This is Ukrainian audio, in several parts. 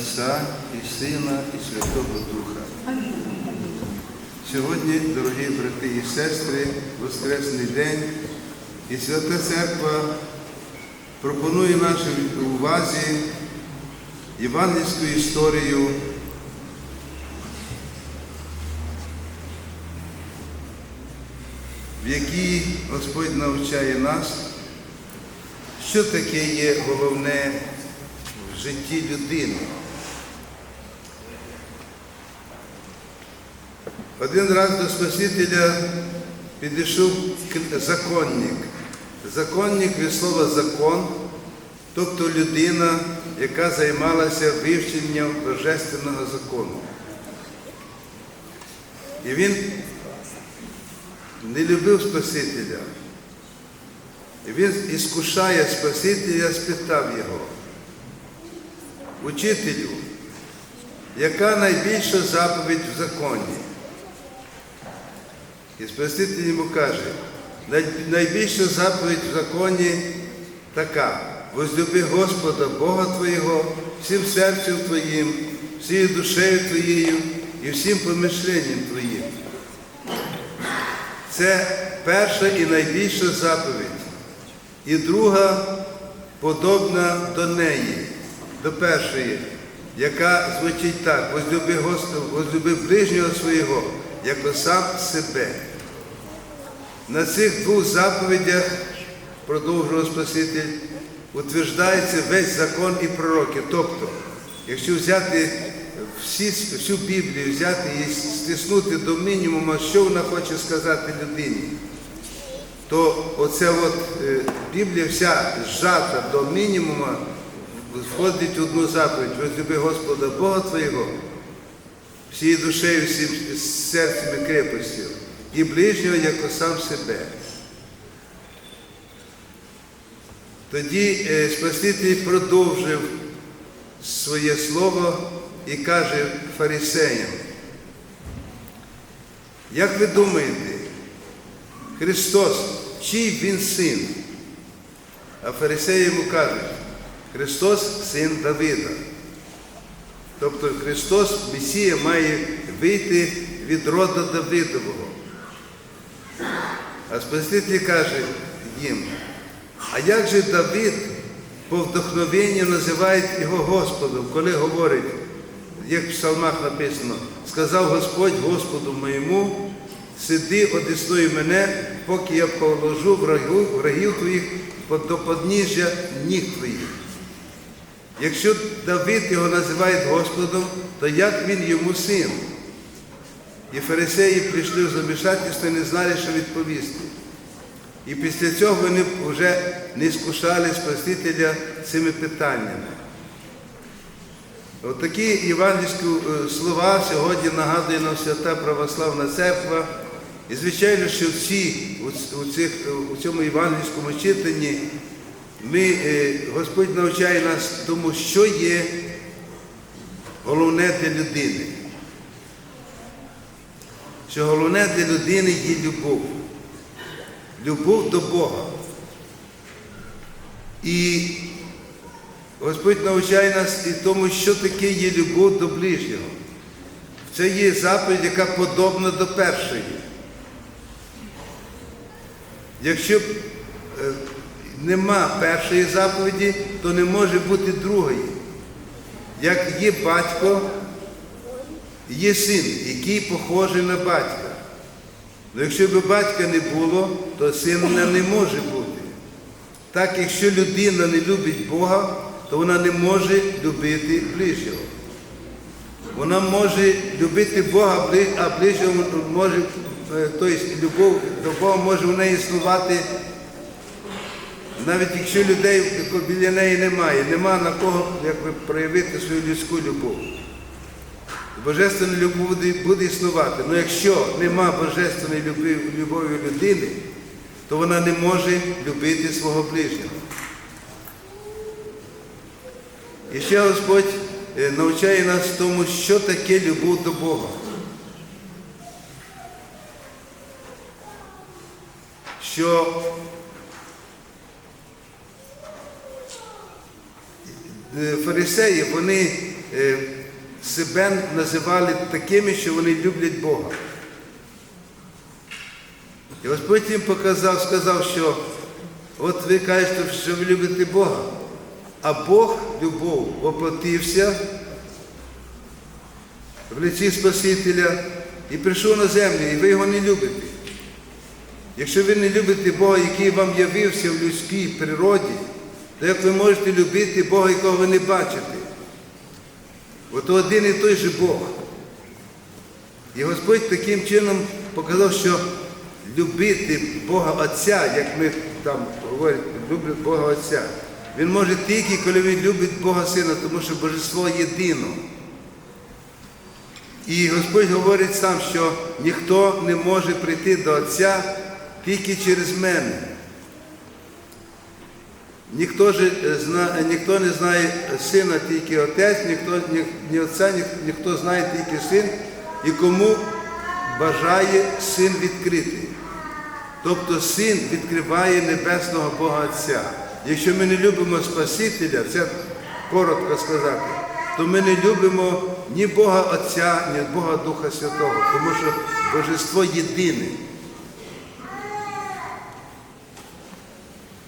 Отця і Сина, і Святого Духа. Сьогодні, дорогі брати і сестри, Воскресний день, і Свята Церква пропонує нашій увазі євангельську історію в якій Господь навчає нас, що таке є головне в житті людини. Один раз до Спасителя підійшов законник. Законник від слова закон, тобто людина, яка займалася вивченням божественного закону. І він не любив Спасителя. І він іскушає Спасителя, спитав його, учителю, яка найбільша заповідь в законі? І Спаситель йому каже, найбільша заповідь в законі така, возлюби Господа Бога Твого, всім серцем Твоїм, всією душею Твоєю і всім помишленням Твоїм. Це перша і найбільша заповідь. І друга подобна до неї, до першої, яка звучить так, возлюби Господа, возлюби ближнього свого, як сам себе. На цих двох заповідях, продовжував Спаситель, утверждається весь закон і пророки. Тобто, якщо взяти всі, всю Біблію, взяти і стиснути до мінімуму, що вона хоче сказати людині, то оця от е, Біблія вся зжата до мінімуму, входить в одну заповідь, возлюби Господа Бога Твого, всією душею, всім серцем і крепостю, і ближнього, як сам себе. Тоді е, Спаситель продовжив своє слово і каже фарисеям, як ви думаєте, Христос, чий він син? А фарисеї йому кажуть, Христос син Давида. Тобто Христос, Месія, має вийти від роду Давидового. А Спаситель каже їм, а як же Давид по вдохновенню називає його Господом, коли говорить, як в псалмах написано, сказав Господь Господу моєму, сиди одесною мене, поки я положу врагів, врагів твоїх до подніжжя ніг твоїх. Якщо Давид його називає Господом, то як він йому син? І фарисеї прийшли в замішательство і не знали, що відповісти. І після цього вони вже не скушали Спасителя цими питаннями. Отакі євангельські слова сьогодні нагадує нам свята Православна Церква. І, звичайно, що всі у, цих, у цьому євангельському читанні ми, Господь навчає нас тому, що є головне для людини. Що головне для людини є любов. Любов до Бога. І Господь навчає нас і тому, що таке є любов до ближнього. Це є заповідь, яка подобна до першої. Якщо е, нема першої заповіді, то не може бути другої. Як є батько, є син, який похожий на батька. Але якщо б батька не було, то сина не може бути. Так, якщо людина не любить Бога, то вона не може любити ближнього. Вона може любити Бога, а ближнього може, тобто любов до Бога може в неї існувати, навіть якщо людей біля неї немає, нема на кого якби, проявити свою людську любов. Божественна любов буде, існувати. Але якщо нема божественної любові, людини, то вона не може любити свого ближнього. І ще Господь навчає нас тому, що таке любов до Бога. Що фарисеї, вони е, себе називали такими, що вони люблять Бога. І Господь їм показав, сказав, що от ви кажете, що ви любите Бога, а Бог, любов, воплотився в лиці Спасителя і прийшов на землю, і ви його не любите. Якщо ви не любите Бога, який вам явився в людській природі, то як ви можете любити Бога, якого ви не бачите? Ото один і той же Бог. І Господь таким чином показав, що любити Бога Отця, як ми там говоримо, люблять Бога Отця, він може тільки, коли він любить Бога Сина, тому що Божество єдино. І Господь говорить сам, що ніхто не може прийти до Отця тільки через мене. Ніхто, же е, зна, ніхто не знає сина, тільки отець, ніхто, ні, ні отця, ні, ніхто знає тільки син, і кому бажає син відкрити. Тобто син відкриває небесного Бога Отця. Якщо ми не любимо Спасителя, це коротко сказати, то ми не любимо ні Бога Отця, ні Бога Духа Святого, тому що Божество єдине.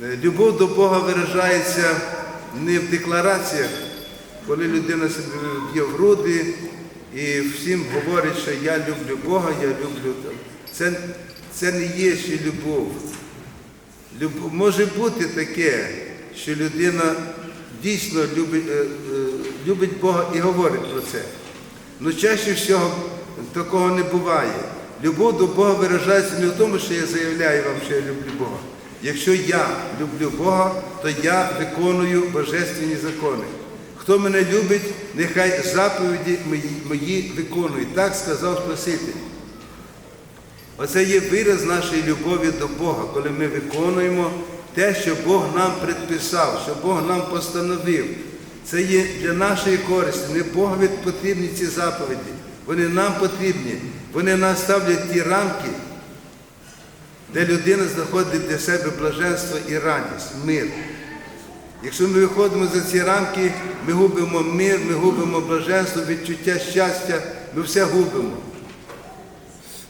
Любов до Бога виражається не в деклараціях, коли людина б'є в груди і всім говорить, що я люблю Бога, я люблю. Це, це не є ще любов. Люб- Може бути таке, що людина дійсно любить, е, е, любить Бога і говорить про це. Але чаще всього такого не буває. Любов до Бога виражається не в тому, що я заявляю вам, що я люблю Бога. Якщо я люблю Бога, то я виконую божественні закони. Хто мене любить, нехай заповіді мої, виконує. Так сказав Спаситель. Оце є вираз нашої любові до Бога, коли ми виконуємо те, що Бог нам предписав, що Бог нам постановив. Це є для нашої користі. Не Богові потрібні ці заповіді. Вони нам потрібні. Вони нас ставлять ті рамки, де людина знаходить для себе блаженство і радість, мир. Якщо ми виходимо за ці рамки, ми губимо мир, ми губимо блаженство, відчуття щастя, ми все губимо.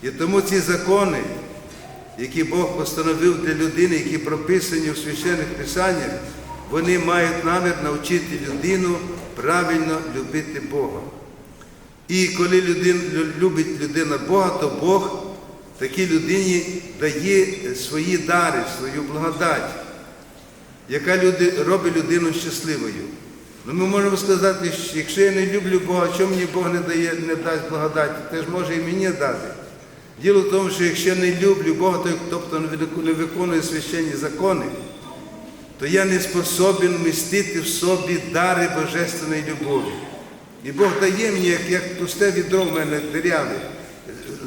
І тому ці закони, які Бог постановив для людини, які прописані в священних писаннях, вони мають намір навчити людину правильно любити Бога. І коли людин, лю- любить людина Бога, то Бог такій людині дає свої дари, свою благодать, яка люди, робить людину щасливою. Ну, ми можемо сказати, що якщо я не люблю Бога, чому мені Бог не дає, не дасть благодаті, теж може і мені дати. Діло в тому, що якщо я не люблю Бога, то, тобто не виконую священні закони, то я не способен вмістити в собі дари божественної любові. І Бог дає мені, як, як пусте відро в мене диряве,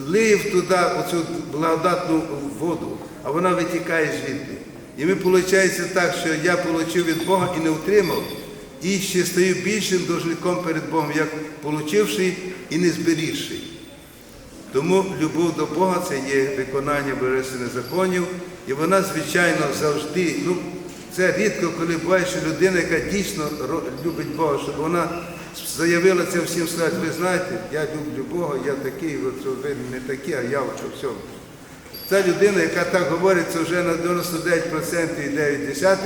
лив туди оцю благодатну воду, а вона витікає звідти. І ми виходить так, що я отримав від Бога і не отримав, і ще стаю більшим должником перед Богом, як получивши і не зберігши. Тому любов до Бога це є виконання божественних законів, і вона, звичайно, завжди, ну, це рідко, коли буває, що людина, яка дійсно любить Бога, щоб вона заявила це всім сказати, ви знаєте, я люблю Бога, я такий, ви не такі, а я вчу всьому. Ця людина, яка так говорить, це вже на 99,9,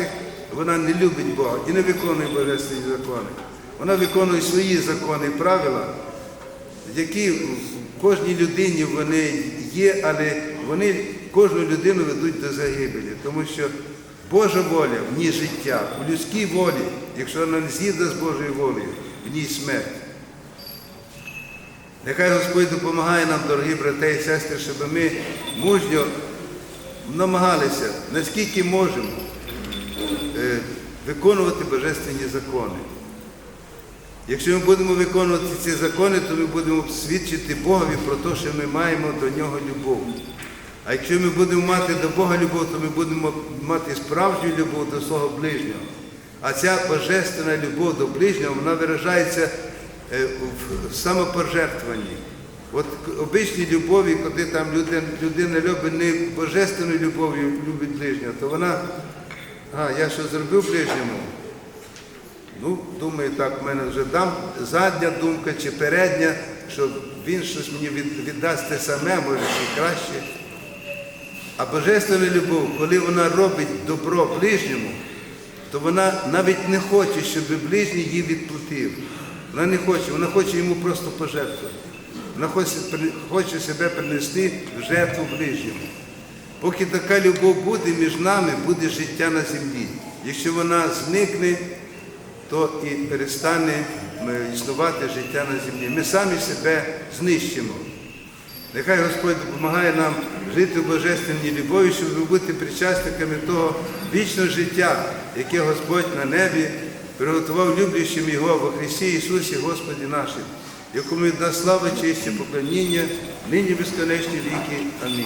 вона не любить Бога і не виконує божественні закони. Вона виконує свої закони і правила, які в кожній людині вони є, але вони кожну людину ведуть до загибелі, тому що Божа воля в ній життя, в людській волі, якщо вона не згідна з Божою волею, в ній смерть. Нехай Господь допомагає нам, дорогі брати і сестри, щоб ми мужньо намагалися, наскільки можемо, е, виконувати божественні закони. Якщо ми будемо виконувати ці закони, то ми будемо свідчити Богові про те, що ми маємо до нього любов. А якщо ми будемо мати до Бога любов, то ми будемо мати справжню любов до свого ближнього. А ця божественна любов до ближнього, вона виражається е, в самопожертвуванні. От обичній любові, коли там людина, людина любить не божественною любов'ю любить ближнього, то вона, а, я що зробив ближньому, Ну, думаю, так, в мене вже дам задня думка чи передня, що він щось мені від- віддасть те саме, може ще краще. А божественна любов, коли вона робить добро ближньому, то вона навіть не хоче, щоб ближній їй відплатив. Вона не хоче, вона хоче йому просто пожертвувати. Вона хоче, хоче себе принести в жертву ближньому. Поки така любов буде між нами, буде життя на землі. Якщо вона зникне, то і перестане е, існувати життя на землі. Ми самі себе знищимо. Нехай Господь допомагає нам жити в божественній любові, щоб бути причасниками того вічного життя, яке Господь на небі приготував люблячим Його во Христі Ісусі Господі нашим, якому дасть слава, честь і поклоніння, нині безконечні віки. Амінь.